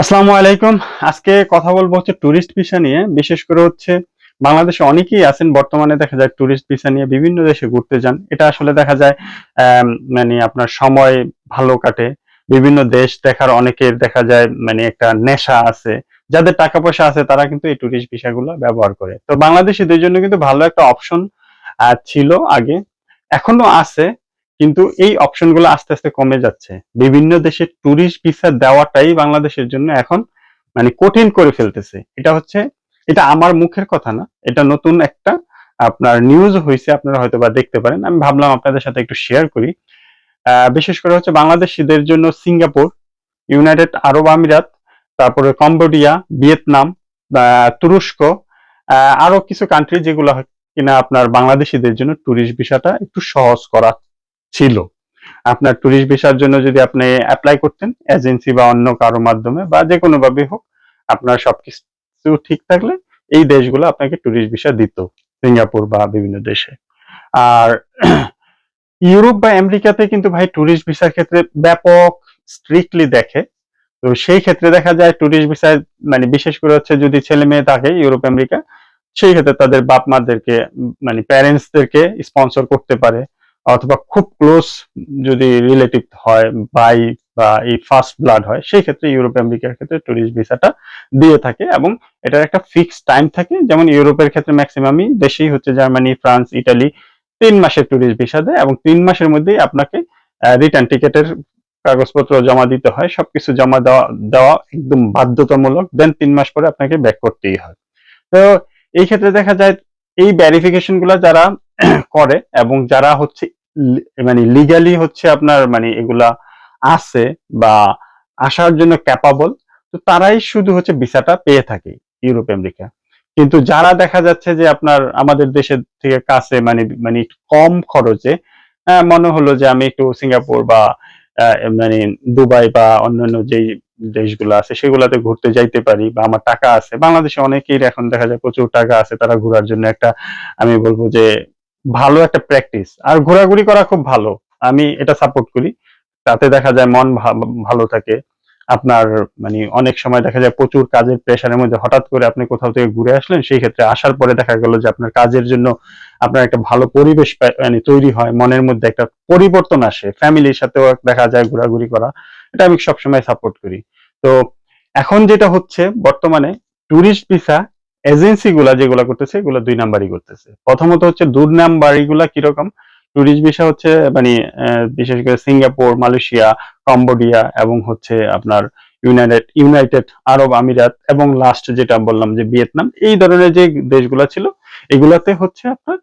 আসসালামু আলাইকুম। আজকে কথা বলব হচ্ছে ট্যুরিস্ট ভিসা নিয়ে। বিশেষ করে হচ্ছে বাংলাদেশে অনেকেই আছেন, বর্তমানে দেখা যায় ট্যুরিস্ট ভিসা নিয়ে বিভিন্ন দেশে ঘুরতে যান। এটা আসলে দেখা যায় মানে আপনার সময় ভালো কাটে। বিভিন্ন দেশ দেখার অনেকের দেখা যায় মানে একটা নেশা আছে। যাদের টাকা পয়সা আছে, তারা কিন্তু এই ট্যুরিস্ট ভিসাগুলো ব্যবহার করে। তো বাংলাদেশিদের জন্য কিন্তু ভালো একটা অপশন ছিল আগে। এখনও আছে কিন্তু এই অপশনগুলো আস্তে আস্তে কমে যাচ্ছে। বিভিন্ন দেশে ট্যুরিস্ট ভিসা দেওয়াটাই বাংলাদেশের জন্য এখন মানে কঠিন করে ফেলতেছে। এটা হচ্ছে, এটা আমার মুখের কথা না, এটা নতুন একটা আপনার নিউজ হয়েছে আপনারা হয়তো বা দেখতে পারেন। আমি ভাবলাম আপনাদের সাথে একটু শেয়ার করি। বিশেষ করে হচ্ছে বাংলাদেশিদের জন্য সিঙ্গাপুর, ইউনাইটেড আরব আমিরাত, তারপরে কম্বোডিয়া, ভিয়েতনাম তুরস্ক আরও কিছু কান্ট্রি যেগুলো কিনা আপনার বাংলাদেশিদের জন্য ট্যুরিস্ট ভিসাটা একটু সহজ করা ছিল। আপনার ট্যুরিস্ট ভিসার জন্য যদি আপনি অ্যাপ্লাই করতেন এজেন্সি বা অন্য কারও মাধ্যমে বা যে কোনো ভাবে হোক, আপনার সবকিছু ঠিক থাকলে এই দেশগুলো আপনাকে ট্যুরিস্ট ভিসা দিত, সিঙ্গাপুর বা বিভিন্ন দেশে। আর ইউরোপ বা আমেরিকাতে কিন্তু ভাই ট্যুরিস্ট ভিসার ক্ষেত্রে ব্যাপক স্ট্রিক্টলি দেখে। তো সেই ক্ষেত্রে দেখা যায় ট্যুরিস্ট ভিসায় মানে বিশেষ করে হচ্ছে যদি ছেলে মেয়ে থাকে ইউরোপ, আমেরিকা, সেই ক্ষেত্রে তাদের বাপ মাদেরকে মানে প্যারেন্টসদেরকে স্পন্সর করতে পারে। অথবা খুব ক্লোজ যদি রিলেটিভ হয়, বাই বা এই ফার্স্ট ব্লাড হয়, সেই ক্ষেত্রে ইউরোপ, আমেরিকার ক্ষেত্রে ট্যুরিস্ট ভিসাটা দিয়ে থাকে এবং এটার একটা ফিক্সড টাইম থাকে। যেমন ইউরোপের ক্ষেত্রে ম্যাক্সিমামই দেশেই হচ্ছে জার্মানি, ফ্রান্স, ইটালি তিন মাসের ট্যুরিস্ট ভিসা দেয় এবং তিন মাসের মধ্যেই আপনাকে রিটার্ন টিকেটের কাগজপত্র জমা দিতে হয়। সবকিছু জমা দেওয়া দেওয়া একদম বাধ্যতামূলক। দেন তিন মাস পরে আপনাকে ব্যাক করতেই হয়। তো এই ক্ষেত্রে দেখা যায়, এই ভ্যারিফিকেশনগুলা যারা করে এবং যারা হচ্ছে মানে লিগালি হচ্ছে আপনার মানে এগুলা আছে বা আসার জন্য ক্যাপাবল তো তারাই শুধু হচ্ছে ভিসাটা পেয়ে থাকে ইউরোপ আমেরিকা। কিন্তু যারা দেখা যাচ্ছে যে আপনার আমাদের দেশের থেকে কাছে মানে মানে একটু কম খরচে আহ, মনে হলো যে আমি একটু সিঙ্গাপুর বা মানে দুবাই বা অন্যান্য যেই দেশগুলো আছে সেগুলাতে ঘুরতে যাইতে পারি বা আমার টাকা আছে। বাংলাদেশে অনেকেই এখন দেখা যায় প্রচুর টাকা আছে তারা ঘোরার জন্য একটা আমি বলব যে ভালো একটা প্র্যাকটিস আর ঘোরাঘুরি করা খুব ভালো। আমি এটা সাপোর্ট করি। তাতে দেখা যায় মন ভালো থাকে। আপনার মানে অনেক সময় দেখা যায় প্রচুর কাজের প্রেশারের মধ্যে হঠাৎ করে আপনি কোথাও থেকে ঘুরে আসলেন, সেই ক্ষেত্রে আসার পরে দেখা গেল যে আপনার কাজের জন্য আপনার একটা ভালো পরিবেশ মানে তৈরি হয়, মনের মধ্যে একটা পরিবর্তন আসে। ফ্যামিলির সাথেও দেখা যায় ঘোরাঘুরি করা। এটা আমি সবসময় সাপোর্ট করি। তো এখন যেটা হচ্ছে বর্তমানে ট্যুরিস্ট ভিসা এজেন্সি গুলা যেগুলা করতেছে, এগুলো দুই নাম্বারই করতেছে। প্রথমত হচ্ছে দুই নাম্বারই গুলা কীরকম? ট্যুরিস্ট ভিসা হচ্ছে মানে বিশেষ করে সিঙ্গাপুর, মালয়েশিয়া, কম্বোডিয়া এবং হচ্ছে আপনার ইউনাইটেড ইউনাইটেড আরব আমিরাত এবং লাস্ট যেটা বললাম যে ভিয়েতনাম, এই ধরনের যে দেশগুলো ছিল, এগুলাতে হচ্ছে আপনার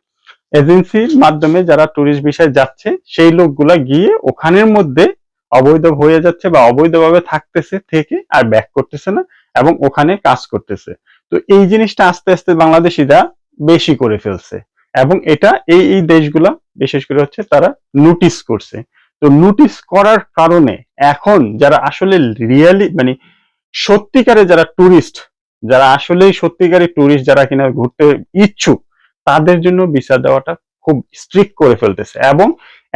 এজেন্সির মাধ্যমে যারা ট্যুরিস্ট ভিসায় যাচ্ছে, সেই লোকগুলা গিয়ে ওখানের মধ্যে অবৈধ হয়ে যাচ্ছে বা অবৈধভাবে থাকতেছে থেকে আর ব্যাক করতেছে না এবং ওখানে কাজ করতেছে। তো এই জিনিসটা আস্তে আস্তে বাংলাদেশিরা বেশি করে ফেলছে। এবং এটা এই এই দেশগুলা, বিশেষ করে হচ্ছে তারা নোটিস করছে। তো নোটিস করার কারণে এখন যারা আসলে রিয়েলি মানে সত্যিকারে যারা টুরিস্ট যারা আসলেই সত্যিকারের টুরিস্ট যারা কিনা ঘুরতে ইচ্ছুক, তাদের জন্য ভিসা দেওয়াটা খুব স্ট্রিক্ট করে ফেলতেছে। এবং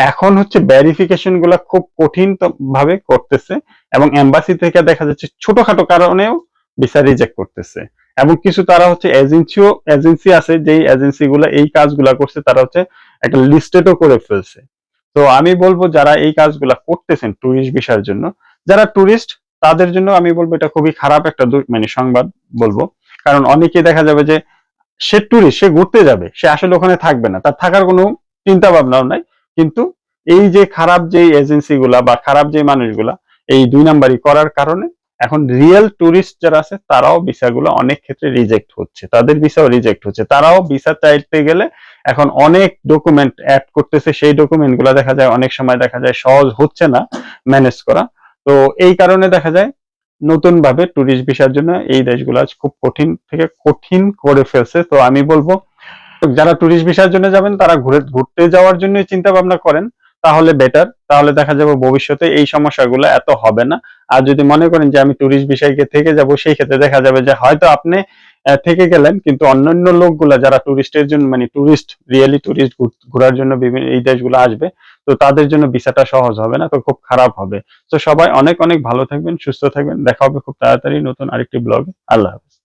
এখন হচ্ছে ভেরিফিকেশনগুলা খুব কঠিন ভাবে করতেছে এবং এম্বাসি থেকে দেখা যাচ্ছে ছোটখাটো কারণেও ভিসা রিজেক্ট করতেছে। এবং কিছু তারা হচ্ছে এজেন্সিও এজেন্সি আছে, যেই এজেন্সিগুলো এই কাজগুলা করছে, তারা হচ্ছে একটা লিস্টেডও করে ফেলছে। তো আমি বলব যারা এই কাজগুলা করতেছেন টুরিস্ট ভিসার জন্য, যারা টুরিস্ট তাদের জন্য আমি বলব এটা খুবই খারাপ একটা মানে সংবাদ বলব। কারণ অনেকে দেখা যাবে যে সে টুরিস্ট সে ঘুরতে যাবে, সে আসলে ওখানে থাকবে না, তার থাকার কোনো চিন্তা ভাবনাও নাই। কিন্তু এই যে খারাপ যে এজেন্সি গুলা বা খারাপ যে মানুষগুলা, এই দুই নাম্বারই করার কারণে এখন রিয়েল টুরিস্ট যারা আছে, তারাও ভিসাগুলো অনেক ক্ষেত্রে রিজেক্ট হচ্ছে। তাদের ভিসাও রিজেক্ট হচ্ছে। তারাও ভিসা চাইতে গেলে এখন অনেক ডকুমেন্ট অ্যাড করতেছে। সেই ডকুমেন্টগুলা দেখা যায়, অনেক সময় দেখা যায় সহজ হচ্ছে না ম্যানেজ করা। তো এই কারণে দেখা যায় নতুন ভাবে টুরিস্ট ভিসার জন্য এই দেশগুলো আজ খুব কঠিন থেকে কঠিন করে ফেলছে। তো আমি বলব, যারা টুরিস্ট ভিসার জন্য যাবেন, তারা ঘুরে, ঘুরতে যাওয়ার জন্য চিন্তা ভাবনা করেন। তাহলে বেটার তাহলে দেখা যাবে ভবিষ্যতে এই সমস্যাগুলো এত হবে না। আর যদি মনে করেন যে আমি টুরিস্ট বিষয়কে থেকে যাব, সেই ক্ষেত্রে দেখা যাবে যে হয়তো আপনি থেকে গেলেন, কিন্তু অন্যান্য লোকগুলা যারা টুরিস্টের জন্য মানে টুরিস্ট রিয়েলি টুরিস্ট ঘোরার জন্য বিভিন্ন, এই দেশগুলো আসবে, তো তাদের জন্য ভিসাটা সহজ হবে না, তো খুব খারাপ হবে। তো সবাই অনেক অনেক ভালো থাকবেন, সুস্থ থাকবেন। দেখা হবে খুব তাড়াতাড়ি নতুন আরেকটি ব্লগে আল্লাহ হাফেজ।